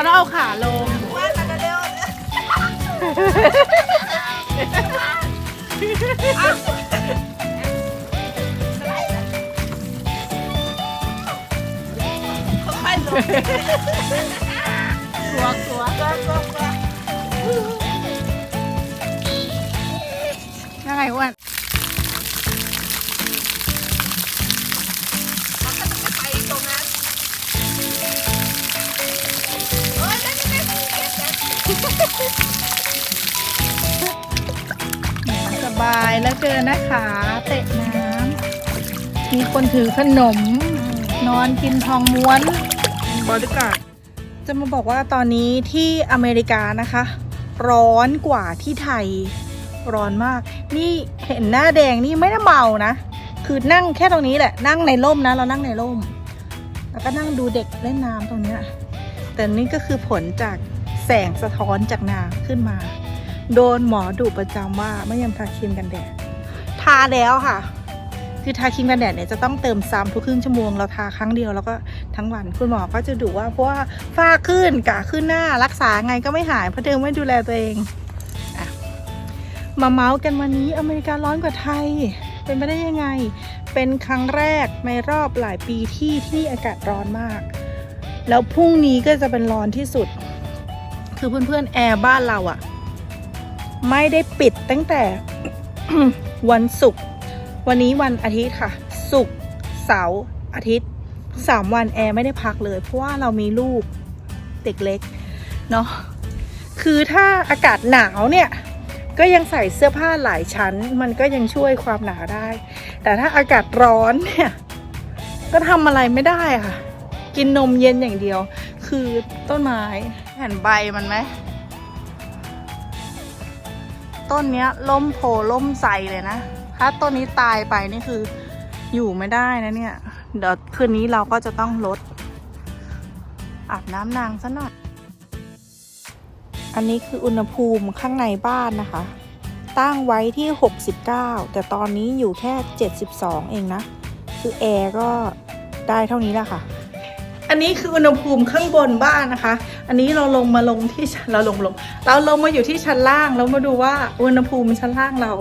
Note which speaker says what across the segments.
Speaker 1: เขาต้องเอาขาลง
Speaker 2: ว่ากันเร็วค่อยๆลง
Speaker 1: สบายแล้วเกินนะคะ เตะน้ำมีคนถือขนม นอนกินทองม้วนบริการจะมาบอกว่าตอนนี้ที่อเมริกานะคะ ร้อนกว่าที่ไทยร้อนมาก นี่เห็นหน้าแดงนี่ไม่ได้เมานะ คือนั่งแค่ตรงนี้แหละ นั่งในร่มนะ เรานั่งในร่ม แล้วก็นั่งดูเด็กเล่นน้ำตรงเนี้ยแต่นี่ก็คือผลจาก แสงสะท้อนจากนาขึ้นมา โดนหมอดุประจำว่าไม่ยังทาครีมกันแดด ทาแล้วค่ะ คือทาครีมกันแดดเนี่ยจะต้องเติมซ้ำทุกครึ่งชั่วโมงเราทาครั้งเดียวแล้วก็ทั้งวันคุณหมอก็จะดุว่าเพราะว่าฝ้าขึ้นกาขึ้นหน้ารักษาไงก็ไม่หายเพราะเธอไม่ดูแลตัวเองอะมาเมาส์กันวันนี้อเมริการ้อนกว่าไทย เป็นไปได้ยังไง เป็นครั้งแรกในรอบหลายปีที่ที่นี่อากาศร้อนมาก แล้วพรุ่งนี้ก็จะเป็นร้อนที่สุด คือเพื่อนๆแอร์บ้านเราอะไม่ได้ปิดตั้งแต่วันศุกร์วันนี้วันอาทิตย์ค่ะศุกร์เสาร์อาทิตย์สามวันแอร์ไม่ได้พักเลย เพราะว่าเรามีลูกเด็กเล็กเนาะคือถ้าอากาศหนาวเนี่ย ก็ยังใส่เสื้อผ้าหลายชั้น มันก็ยังช่วยความหนาวได้ แต่ถ้าอากาศร้อนเนี่ย ก็ทำอะไรไม่ได้ค่ะ กินนมเย็นอย่างเดียว คือต้นไม้เห็นใบมันไหม ต้นเนี้ยล่มโพล่มใสเลยนะ ถ้าต้นนี้ตายไปนี่คืออยู่ไม่ได้นะเนี่ย เดี๋ยวคืนนี้เราก็จะต้องลด อาบน้ำนางซะหน่อย อันนี้คืออุณหภูมิข้างในบ้านนะคะ ตั้งไว้ที่ 69 แต่ตอนนี้อยู่แค่ 72 เองนะ คือแอร์ก็ได้เท่านี้แหละค่ะ อันนี้คืออุณหภูมิข้างบนบ้านนะคะ อันนี้เราลงมาลงที่เราลงลง เราลงมาอยู่ที่ชั้นล่างแล้วมาดูว่าอุณหภูมิชั้นล่างเรา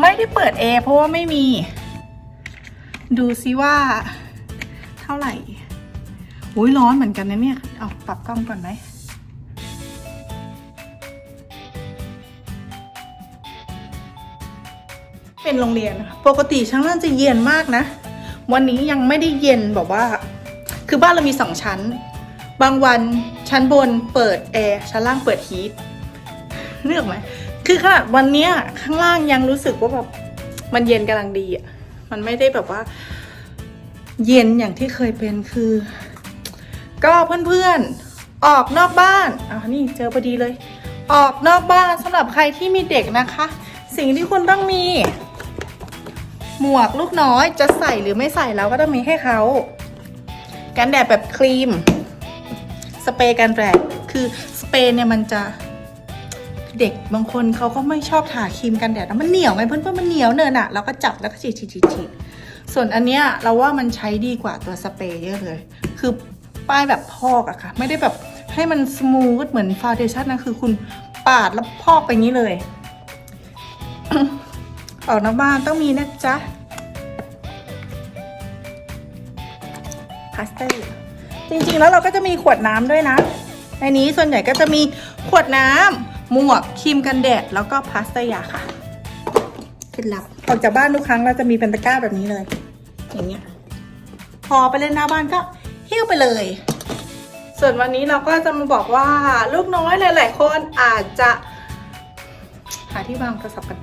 Speaker 1: ไม่ได้เปิดแอร์เพราะว่าไม่มี ดูซิว่าเท่าไหร่อุ้ยร้อนเหมือนกันนะเนี่ยเอาปรับกล้องก่อนไหมเป็นโรงเรียนปกติชั้นล่างจะเย็นมากนะ วันนี้ยังไม่ได้เย็นแบบว่า คือบ้านเรามีสองชั้น บางวันชั้นบนเปิดแอร์ชั้นล่างเปิดฮีทเลือกไหมคือขนาดวันเนี้ยข้างล่างยังรู้สึกว่าแบบมันเย็นกำลังดีอะมันไม่ได้แบบว่า เย็นอย่างที่เคยเป็นคือ ก็เพื่อนๆออกนอกบ้านอ่านี่เจอพอดีเลย ออกนอกบ้านสำหรับใครที่มีเด็กนะคะ สิ่งที่คุณต้องมี หมวกลูกน้อยจะใส่หรือไม่ใส่เราก็ต้องมีให้เขา กันแดดแบบครีม สเปรย์กันแดดคือสเปรย์เนี่ยมันจะเด็กบางคนเขาก็ไม่ชอบทาครีมกันแดดแล้วมันเหนียวไงเพื่อนๆมันเหนียวเนินอะเราก็จับแล้วก็ฉีดฉีดฉีดฉีดส่วนอันเนี้ยเราว่ามันใช้ดีกว่าตัวสเปรย์เยอะเลย คือป้ายแบบพอกอะค่ะ ไม่ได้แบบให้มันสมูทเหมือนฟาวเดชั่นนะคือคุณปาดแล้วพอกไปนี้เลยออกนอกบ้านต้องมีนะจ๊ะ พลาสเตอร์ จริงๆแล้วเราก็จะมีขวดน้ำด้วยนะ ในนี้ส่วนใหญ่ก็จะมีขวดน้ำหมวกครีมกันแดด แล้วก็พลาสเตอร์ยาค่ะเคล็ดลับออกจากบ้านทุกครั้งเราจะมีเป็นตะกร้าแบบนี้เลย อย่างเงี้ยพอไปเล่นหน้าบ้านก็หิ้วไปเลย ส่วนวันนี้เราก็จะมาบอกว่าลูกน้อยหลาย ๆ คนอาจจะหาที่วางโทรศัพท์กัน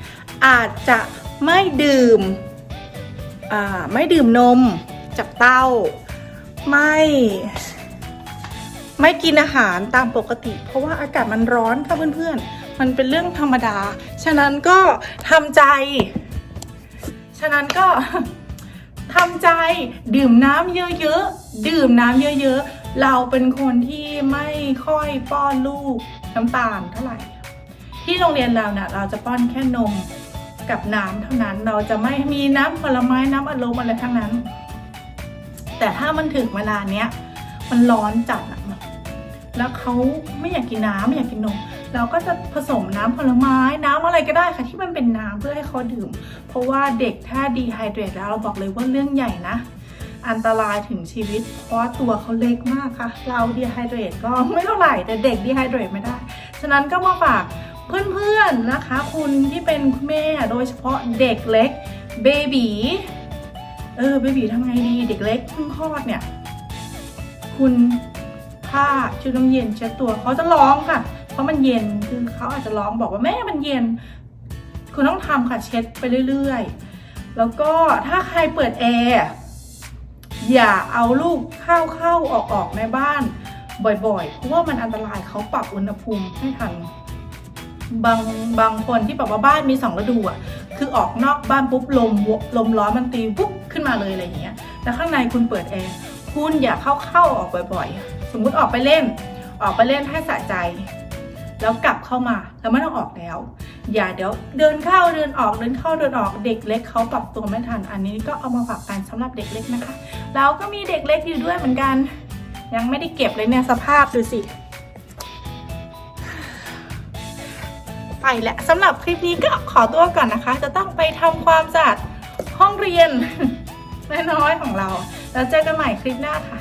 Speaker 1: อาจจะไม่ดื่มไม่ดื่มนมจากเต้า ไม่ ไม่กินอาหารตามปกติ เพราะว่าอากาศมันร้อนค่ะเพื่อนๆ มันเป็นเรื่องธรรมดา ฉะนั้นก็ทำใจ ฉะนั้นก็ทำใจดื่มน้ำเยอะๆ ดื่มน้ำเยอะๆ เราเป็นคนที่ไม่ค่อยป้อนลูกน้ำตาลเท่าไหร่ ที่โรงเรียนเราเนี่ยเราจะป้อนแค่นมกับน้ำเท่านั้น เราจะไม่มีน้ำผลไม้น้ำอัดลมอะไรทั้งนั้น แต่ถ้ามันถึงเวลาเนี้ยมันร้อนจัดอะแล้วเขาไม่อยากกินน้ำไม่อยากกินนมเราก็จะผสมน้ำผลไม้น้ำอะไรก็ได้ค่ะที่มันเป็นน้ำเพื่อให้เขาดื่ม เพราะว่าเด็กถ้าดีไฮเดรตแล้วเราบอกเลยว่าเรื่องใหญ่นะ อันตรายถึงชีวิต เพราะตัวเขาเล็กมากค่ะ เราดีไฮเดรตก็ไม่เท่าไหร่แต่เด็กดีไฮเดรตไม่ได้ ฉะนั้นก็มาฝากเพื่อนๆนะคะ คุณที่เป็นคุณแม่โดยเฉพาะเด็กเล็กเบบี เออเบบีทำไงดีเด็กเล็กเพิ่งคลอดเนี่ย คุณผ้าชุดน้ำเย็นเช็ดตัวเขาจะร้องค่ะ เพราะมันเย็นคือเขาอาจจะร้องบอกว่าแม่มันเย็น คุณต้องทำค่ะเช็ดไปเรื่อยๆ แล้วก็ถ้าใครเปิดแอร์อย่าเอาลูกเข้าเข้าออกออกในบ้าน บ่อยๆ เพราะว่ามันอันตรายเขาปรับอุณหภูมิไม่ทันบางบางคนที่แบบว่าบ้านมีสองฤดูอะ คือออกนอกบ้านปุ๊บลมลมร้อนมันตีปุ๊บ ขึ้นมาเลยอะไรอย่างเงี้ยแต่ข้างในคุณเปิดแอร์คุณอย่าเข้าเข้าออกบ่อยๆ สมมุติออกไปเล่น ออกไปเล่นให้สะใจ แล้วกลับเข้ามาแล้วไม่ต้องออกแล้ว อย่าเดี๋ยวเดินเข้าเดินออกเดินเข้าเดินออกเด็กเล็กเขาปรับตัวไม่ทัน อันนี้ก็เอามาฝากกันสำหรับเด็กเล็กนะคะ เราก็มีเด็กเล็กอยู่ด้วยเหมือนกัน ยังไม่ได้เก็บเลยเนี่ยสภาพดูสิไปแล้วสำหรับคลิปนี้ก็ขอตัวก่อนนะคะ จะต้องไปทำความสะอาดห้องเรียน น้อยๆของเรา แล้วเจอกันใหม่คลิปหน้าค่ะ